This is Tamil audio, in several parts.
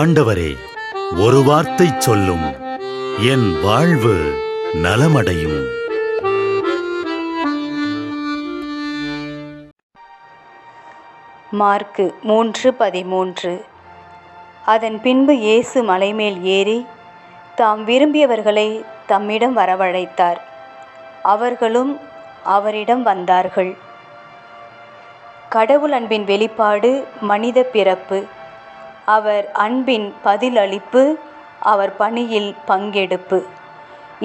ஆண்டவரே ஒரு வார்த்தை சொல்லும். என் வாழ்வு நலமடையும். மார்க்கு மூன்று பதிமூன்று. அதன் பின்பு இயேசு மலைமேல் ஏறி தாம் விரும்பியவர்களை தம்மிடம் வரவழைத்தார். அவர்களும் அவரிடம் வந்தார்கள். கடவுள் அன்பின் வெளிப்பாடு மனித பிறப்பு. அவர் அன்பின் பதிலளிப்பு அவர் பணியில் பங்கெடுப்பு.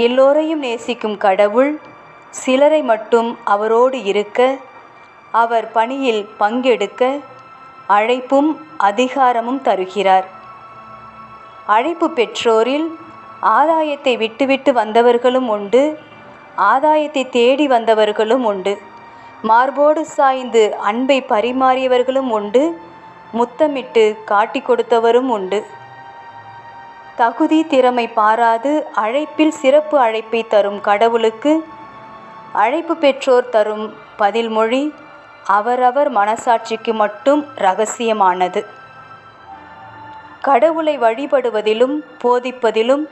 எல்லோரையும் நேசிக்கும் கடவுள் சிலரை மட்டும் அவரோடு இருக்க அவர் பணியில் பங்கெடுக்க அழைப்பும் அதிகாரமும் தருகிறார். அழைப்பு பெற்றோரில் ஆதாயத்தை விட்டுவிட்டு வந்தவர்களும் உண்டு ஆதாயத்தை தேடி வந்தவர்களும் உண்டு. மார்போடு சாய்ந்து அன்பை பரிமாறியவர்களும் உண்டு. முத்தமிட்டு காட்டிக் கொடுத்தவரும் உண்டு. தகுதி திறமை பாராது அழைப்பில் சிறப்பு அழைப்பை தரும் கடவுளுக்கு அழைப்பு பெற்றோர் தரும் பதில்மொழி அவரவர் மனசாட்சிக்கு மட்டும் ரகசியமானது. கடவுளை வழிபடுவதிலும் போதிப்பதிலும்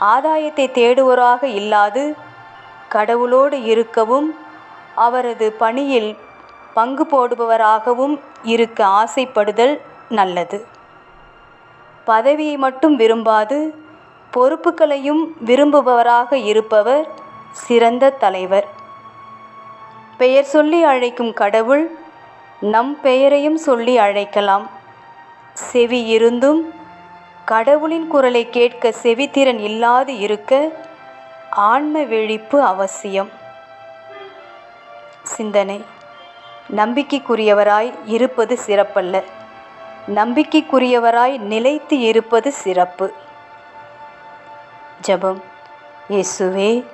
ஆதாயத்தை தேடுவோராக இல்லாது கடவுளோடு இருக்கவும் அவரது பணியில் பங்கு போடுபவராகவும் இருக்க ஆசைப்படுதல் நல்லது. பதவியை மட்டும் விரும்பாது பொறுப்புகளையும் விரும்புபவராக இருப்பவர் சிறந்த தலைவர். பெயர் சொல்லி அழைக்கும் கடவுள் நம் பெயரையும் சொல்லி அழைக்கலாம். செவி இருந்தும் கடவுளின் குரலை கேட்க செவித்திறன் இல்லாது இருக்க ஆன்ம விழிப்பு அவசியம். சிந்தனை. நம்பிக்கைக்குரியவராய் இருப்பது சிறப்பல்ல. நம்பிக்கைக்குரியவராய் நிலைத்து இருப்பது சிறப்பு. ஜெபம். இயேசுவே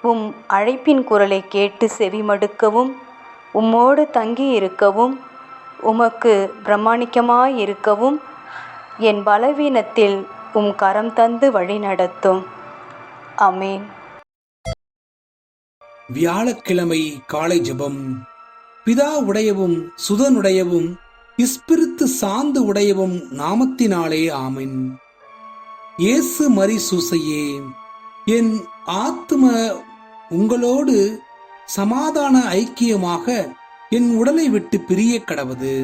உம் அழைப்பின் குரலை கேட்டு செவிமடுக்கவும் உம்மோடு தங்கி இருக்கவும் உமக்கு பிரமாணிக்கமாய் இருக்கவும் என் பலவீனத்தில் உம் கரம் தந்து வழிநடத்தும் அமேன் வியாழக்கிழமை காலை ஜெபம். பிதா உடையவும் சுதனுடையவும் இஸ்பிரித்து சாந்து உடையவும் நாமத்தினாலே ஆமின். இயேசு மரி சூசையே என் ஆத்ம உங்களோடு சமாதான ஐக்கியமாக என் உடலை விட்டு பிரிய கடவது.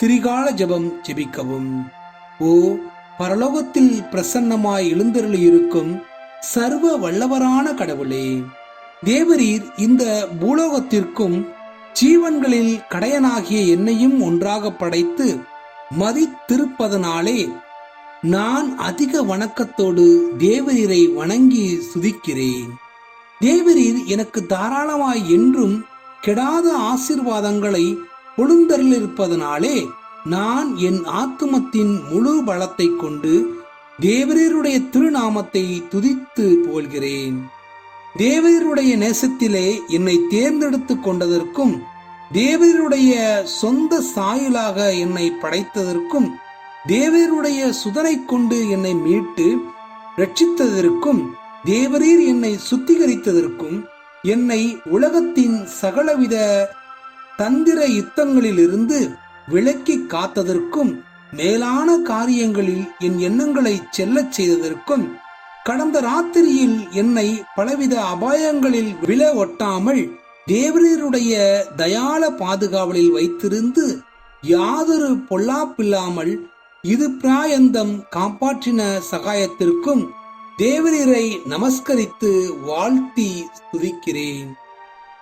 திரிகால ஜெபம் ஜெபிக்கவும். ஓ பரலோகத்தில் பிரசன்னமாய் எழுந்தருளியிருக்கும் சர்வ வல்லவரான கடவுளே தேவரீர் இந்த பூலோகத்திற்கும் ஜீவன்களில் கடையனாகிய என்னையும் ஒன்றாக படைத்து மதித்திருப்பதனாலே நான் அதிக வணக்கத்தோடு தேவரீரை வணங்கி சுதிக்கிறேன். தேவரீர் எனக்கு தாராளமாய் என்றும் கெடாத ஆசீர்வாதங்களை பொழுந்தருளிருப்பதனாலே நான் என் ஆத்துமத்தின் முழு பலத்தை கொண்டு தேவரீருடைய திருநாமத்தை துதித்து போல்கிறேன். தேவருடைய நேசத்திலே என்னை தேர்ந்தெடுத்து கொண்டதற்கும் தேவருடைய சொந்த சாயலாக என்னை படைத்ததற்கும் தேவருடைய சுதனை கொண்டு என்னை மீட்டு ரட்சித்ததற்கும் தேவரீர் என்னை சுத்திகரித்ததற்கும் என்னை உலகத்தின் சகலவித தந்திர யுத்தங்களிலிருந்து விலக்கி காத்ததற்கும் மேலான காரியங்களில் என் எண்ணங்களை செல்லச் செய்ததற்கும் கடந்த ராத்திரியில் என்னை பலவித அபாயங்களில் விழ ஒட்டாமல் தேவரீருடைய தயால பாதுகாவலில் வைத்திருந்து யாதொரு பொல்லாப்பில்லாமல் இது பிராயந்தம் காப்பாற்றின சகாயத்திற்கும் தேவரீரை நமஸ்கரித்து வாழ்த்தி துதிக்கிறேன்.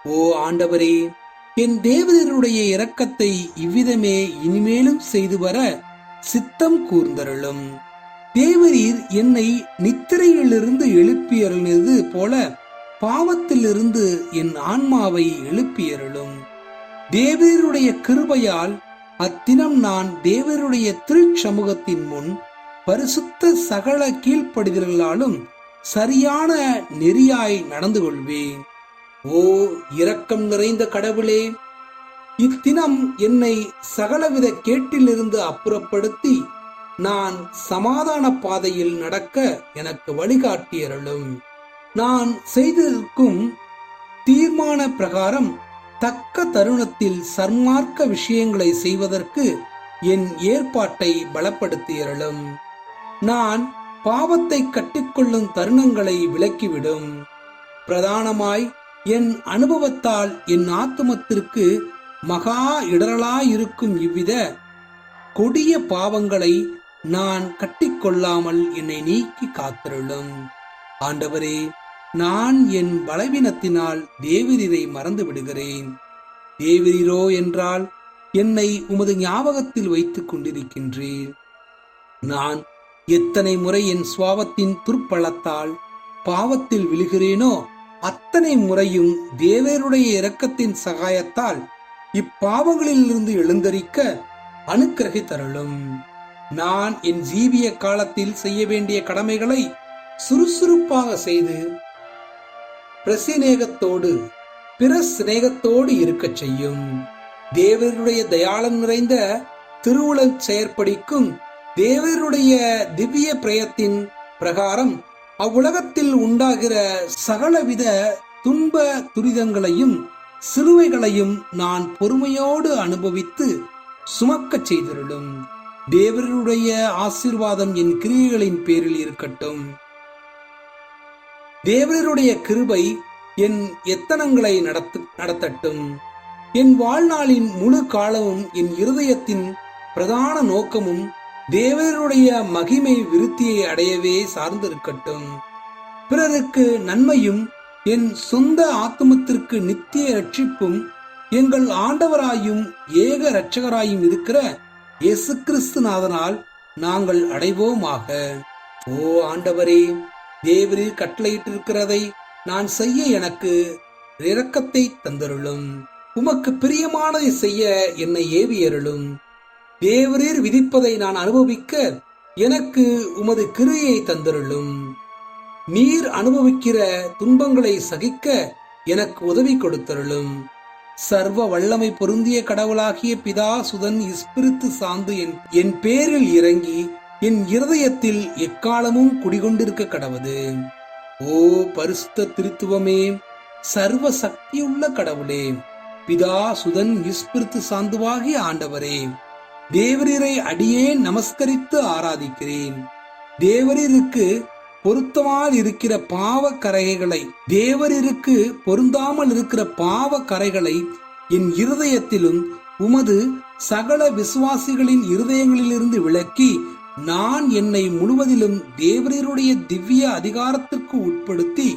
ஓ ஆண்டவரே என் தேவரீருடைய இரக்கத்தை இவ்விதமே இனிமேலும் செய்து வர சித்தம் கூர்ந்தருளும். தேவரீர் என்னை நித்திரையிலிருந்து எழுப்பியருளினது போல பாவத்திலிருந்து என் ஆன்மாவை எழுப்பியருளும். தேவருடைய கிருபையால் அத்தினம் நான் தேவருடைய திருச்சமூகத்தின் முன் பரிசுத்த சகல கீழ்ப்படிதல்களாலும் சரியான நெறியாய் நடந்து கொள்வேன் ஓ இரக்கம் நிறைந்த கடவுளே இத்தினம் என்னை சகலவித கேட்டிலிருந்து அப்புறப்படுத்தி நான் சமாதான பாதையில் நடக்க எனக்கு வழிகாட்டியருளும். நான் செய்திருக்கும் தீர்மான பிரகாரம் தக்க தருணத்தில் சர்மார்க்க விஷயங்களை செய்வதற்கு என் ஏற்பாட்டை பலப்படுத்தியருளும். நான் பாவத்தை கட்டிக்கொள்ளும் தருணங்களை விலக்கிவிடும். பிரதானமாய் என் அனுபவத்தால் என் ஆத்துமத்திற்கு மகா இடரலாயிருக்கும் இவ்வித கொடிய பாவங்களை நான் கட்டிக்கொள்ளாமல் என்னை நீக்கி காத்திருளும். ஆண்டவரே நான் என் பலவீனத்தினால் தேவரீரை மறந்து விடுகிறேன் தேவரீரோ என்றால் என்னை உமது ஞாபகத்தில் வைத்துக் கொண்டிருக்கின்றீர். நான் எத்தனை முறை என் சுவாபத்தின் துர்ப்பழத்தால் பாவத்தில் விழுகிறேனோ அத்தனை முறையும் தேவருடைய இரக்கத்தின் சகாயத்தால் இப்பாவங்களிலிருந்து எழுந்தரிக்க அனுக்கிரகி தருளும் நான் என் ஜீவிய காலத்தில் செய்ய வேண்டிய கடமைகளை சுறுசுறுப்பாக செய்து பிரசிநேகத்தோடு பிற சிநேகத்தோடு இருக்கச் செய்யும். தேவருடைய தயாளம் நிறைந்த திருவுளம் செயற்படிக்கும் தேவருடைய திவ்ய பிரயத்தின் பிரகாரம் அவ்வுலகத்தில் உண்டாகிற சகலவித துன்ப துரிதங்களையும் சிலுவைகளையும் நான் பொறுமையோடு அனுபவித்து சுமக்கச் செய்திருடும் தேவருடைய ஆசீர்வாதம் என் கிரியைகளின் பேரில் இருக்கட்டும். தேவருடைய கிருபை என் எத்தனங்களை நடத்து நடத்தட்டும். என் வாழ்நாளின் முழு காலமும் என் இருதயத்தின் பிரதான நோக்கமும் தேவருடைய மகிமை விருத்தியை அடையவே சார்ந்திருக்கட்டும். பிறருக்கு நன்மையும் என் சொந்த ஆத்துமத்திற்கு நித்திய ரட்சிப்பும் எங்கள் ஆண்டவராயும் ஏக இரட்சகராயும் இருக்கிற இயேசு கிறிஸ்துநாதனால் நாங்கள் அடைவோமாக. ஓ ஆண்டவரே தேவரீர் கட்டளையிட்டிருக்கிறதை நான் செய்ய எனக்கு இரக்கத்தை தந்தருளும். உமக்கு பிரியமானதை செய்ய என்னை ஏவியருளும். தேவரீர் விதிப்பதை நான் அனுபவிக்க எனக்கு உமது கிருயை தந்தருளும். நீர் அனுபவிக்கிற துன்பங்களை சகிக்க எனக்கு உதவி கொடுத்தருளும். சர்வ வல்லமை பொருந்திய கடவுளாகிய பிதா சுதன் இஸ்பிரித்து சார்ந்து என் என் பேரில் இறங்கி என் இருதயத்தில் எக்காலமும் குடிகொண்டிருக்க கடவுது ஓ பரிசுத்த திருத்துவமே சர்வ சக்தியுள்ள கடவுளே பிதா சுதன் இஸ்பிரித்து சாந்துவாகிய ஆண்டவரே தேவரீரை அடியேன் நமஸ்கரித்து ஆராதிக்கிறேன். தேவரீருக்கு பொருத்தமால் இருக்கிற பாவ கரைகளை தேவரிற்கு பொருந்தாமல் இருக்கிற பாவ கரைகளை என் இருதயத்திலும் உமது சகல விசுவாசிகளின் இருதயங்களிலிருந்து விலக்கி நான் என்னை முழுவதிலும் தேவரீருடைய திவ்ய அதிகாரத்திற்கு உட்படுத்தி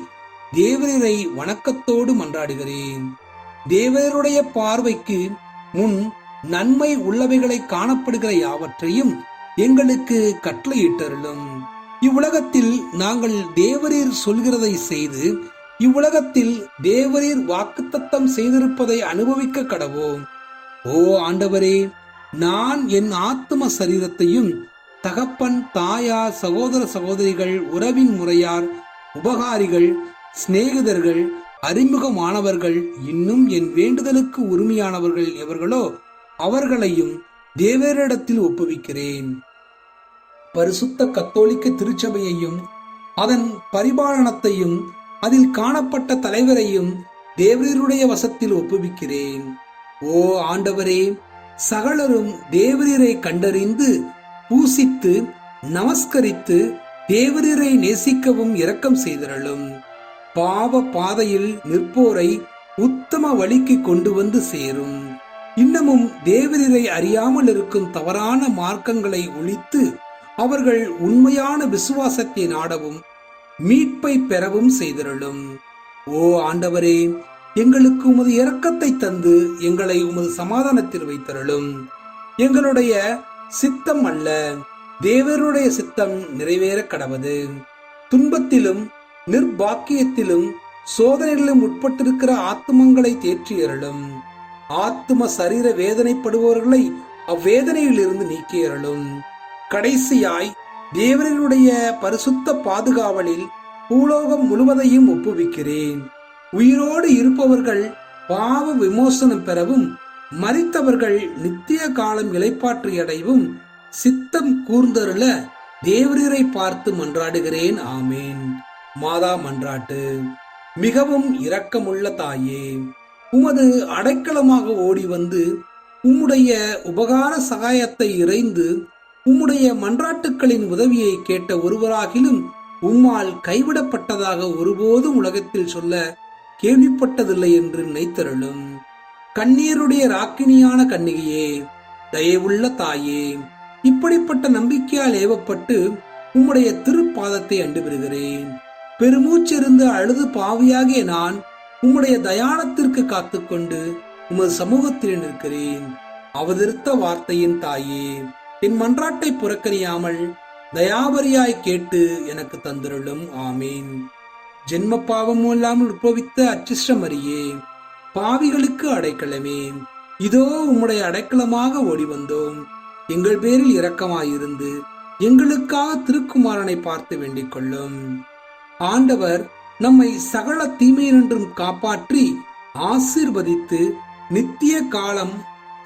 தேவரீரை வணக்கத்தோடு மன்றாடுகிறேன். தேவரீருடைய பார்வைக்கு முன் நன்மை உள்ளவைகளை காணப்படுகிற யாவற்றையும் எங்களுக்கு கட்டளையிட்டருளும். இவ்வுலகத்தில் நாங்கள் தேவரீர் சொல்கிறதை செய்து இவ்வுலகத்தில் தேவரீர் வாக்குத்தத்தம் செய்திருப்பதை அனுபவிக்க கடவோம். ஓ ஆண்டவரே நான் என் ஆத்தும சரீரத்தையும் தகப்பன் தாயார் சகோதர சகோதரிகள் உறவின் முறையார் உபகாரிகள் சிநேகிதர்கள் அறிமுகமானவர்கள் இன்னும் என் வேண்டுதலுக்கு உரிமையானவர்கள் எவர்களோ அவர்களையும் தேவரிடத்தில் ஒப்புவிக்கிறேன். பரிசுத்த கத்தோலிக்க திருச்சபையையும் அதன் பரிபாலனத்தையும் அதில் காணப்பட்ட தலைவரையும் தேவரீருடைய வசத்தில் ஒப்புவிக்கிறேன். ஓ ஆண்டவரே சகலரும் தேவரீரை கண்டறிந்து பூசித்து நமஸ்கரித்து தேவரீரை நேசிக்கவும் இரக்கம் செய்திரளும். பாவ பாதையில் நிற்போரை உத்தம வழிக்கு கொண்டு வந்து சேரும். இன்னமும் தேவரீரை அறியாமல் இருக்கும் தவறான மார்க்கங்களை ஒழித்து அவர்கள் உண்மையான விசுவாசத்தை நாடவும் மீட்பை பெறவும் செய்திருளும். ஓ ஆண்டவரே எங்களுக்கு உமது இரக்கத்தை தந்து எங்களை உமது சமாதானத்தில் வைத்திருளும். எங்களுடைய சித்தம் அல்ல தேவருடைய சித்தம் நிறைவேற கடவது. துன்பத்திலும் நிர்பாக்கியத்திலும் சோதனைகளிலும் உட்பட்டிருக்கிற ஆத்துமங்களை தேற்றியருளும் ஆத்ம சரீர வேதனைப்படுபவர்களை அவ்வேதனையிலிருந்து நீக்கியரலும் கடைசியாய் தேவரனுடைய பரிசுத்த பாதுகாவலில் பூலோகம் முழுவதையும் ஒப்புவிக்கிறேன். உயிரோடு இருப்பவர்கள் பாவ விமோசனம் பெறவும் மறித்தவர்கள் நித்திய காலம் இலைப்பாற்றி அடைவும் சித்தம் கூர்ந்தருள தேவரீரை பார்த்து மன்றாடுகிறேன். ஆமேன். மாதா மன்றாட்டு. மிகவும் இரக்கமுள்ள தாயே உமது அடைக்கலமாக ஓடி வந்து உம்முடைய உபகார சகாயத்தை இறைந்து உம்முடைய மன்றாட்டுக்களின் உதவியை கேட்ட ஒருவராகிலும் உம்மால் கைவிடப்பட்டதாக ஒருபோதும் உலகத்தில் சொல்ல கேள்விப்பட்டதில்லை என்று நினைத்தருளும். கண்ணீருடைய ராக்கினியான கன்னிகையே தயவுள்ள தாயே இப்படிப்பட்ட நம்பிக்கையால் ஏவப்பட்டு உம்முடைய திருப்பாதத்தை அண்டுவிடுகிறேன் பெருமூச்சிருந்து அழுது பாவியாகிய நான் உம்முடைய தயானத்திற்கு காத்துக்கொண்டு உமது சமூகத்தில் நிற்கிறேன். அவதிருத்த வார்த்தையின் தாயே என் மன்றாட்டை புறக்கணியாமல் தயாபரியாய் கேட்டு எனக்கு தந்திருளும். ஆமீன். ஜென்ம பாவமும் இல்லாமல் உற்பவித்த அச்சிஷ்டமரியே பாவிகளுக்கு அடைக்கலமே. இதோ உம்முடைய அடைக்கலமாக ஓடி வந்தோம் எங்கள் பேரில் இரக்கமாயிருந்து எங்களுக்காக திருக்குமாரனை பார்த்து வேண்டிக் கொள்ளும். ஆண்டவர் நம்மை சகல தீமையினின்றும் காப்பாற்றி ஆசீர்வதித்து நித்திய காலம்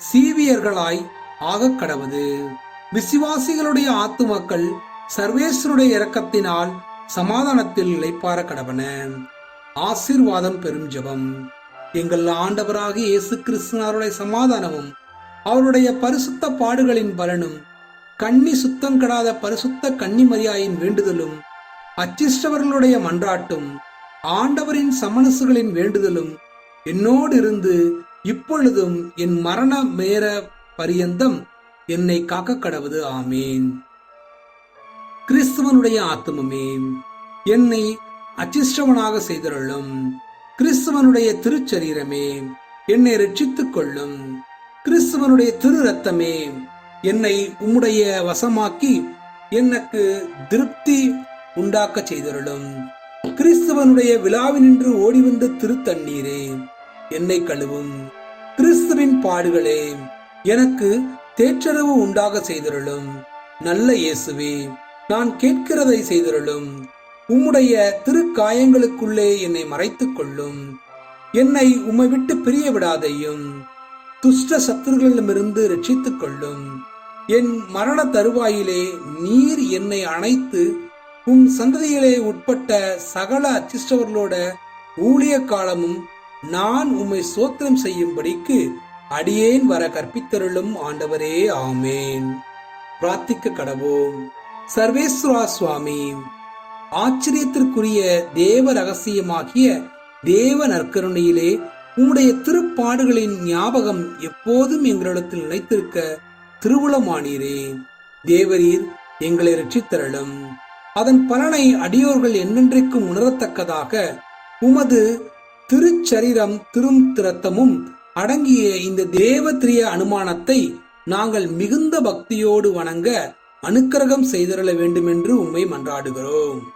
சீவியர்களாய் ஆகக் கடவுது. விசுவாசிகளுடைய ஆத்துமக்கள் சர்வேஸ்வருடைய இரக்கத்தினால் சமாதானத்தில் இழைப்பார கடவன. ஆசீர்வாதம் பெரும் ஜெபம். எங்கள் ஆண்டவராக இயேசு கிறிஸ்துனாருடைய சமாதானமும் அவருடைய பரிசுத்த பாடுகளின் பலனும் கன்னி சுத்தம் கெடாத பரிசுத்த கன்னிமரியாயின் வேண்டுதலும் அச்சிஷ்டவர்களுடைய மன்றாட்டும் ஆண்டவரின் சமனசுகளின் வேண்டுதலும் என்னோடு இருந்து இப்பொழுதும் என் மரண மேர பரியந்தம் என்னை காக்க கடவுது ஆமேன். கிறிஸ்துவனுடைய ஆத்துமமே என்னை அச்சிஷ்டவனாக செய்தருளும். கிறிஸ்துவனுடைய திருச்சரீரமே என்னை ரட்சித்துக் கொள்ளும். கிறிஸ்துவனுடைய திரு ரத்தமே என்னை உம்முடைய வசமாக்கி எனக்கு திருப்தி உண்டாக்க செய்தருளும். கிறிஸ்துவனுடைய விழாவினின்று ஓடி வந்த திருத்தண்ணீரே என்னை கழுவும். கிறிஸ்துவின் பாடுகளே எனக்கு தேற்றரவு உண்டாக செய்தருளும். நல்ல இயேசுவே நான் கேட்கிறதை செய்தருளும். உம்முடைய திருக்காயங்களுக்குள்ளே என்னை மறைத்துக் கொள்ளும் என்னை உம்மை விட்டு பிரிய விடாதையும் துஷ்ட சத்துருகளிடமிருந்து ரட்சித்துக் கொள்ளும் என் மரண தருவாயிலே நீர் என்னை அணைத்து உம் சந்ததியிலே உட்பட்ட சகல அச்சிஷ்டவர்களோட ஊழிய காலமும் நான் உம்மை சோத்திரம் செய்யும்படிக்கு அடியேன் வர கற்பித்தருளும் ஆண்டவரே ஆமேன். பிரார்த்திக்க கடவோம். சர்வேஸ்வரா சுவாமி ஆச்சரியத்திற்குரிய தேவ ரகசியமாகிய தேவ நற்கருணையிலே உம்முடைய திருப்பாடுகளின் ஞாபகம் எப்போதும் எங்களிடத்தில் நினைத்திருக்க திருவுளமானீரே. தேவரீர் எங்களை ரட்சித்தரலும் அதன் பலனை அடியோர்கள் என்னென்றைக்கும் உணரத்தக்கதாக உமது திருச்சரீரம் திரும் திரத்தமும் அடங்கிய இந்த தேவத்திரிய அனுமானத்தை நாங்கள் மிகுந்த பக்தியோடு வணங்க அனுக்கிரகம் செய்திருள வேண்டுமென்று உம்மை மன்றாடுகிறோம்.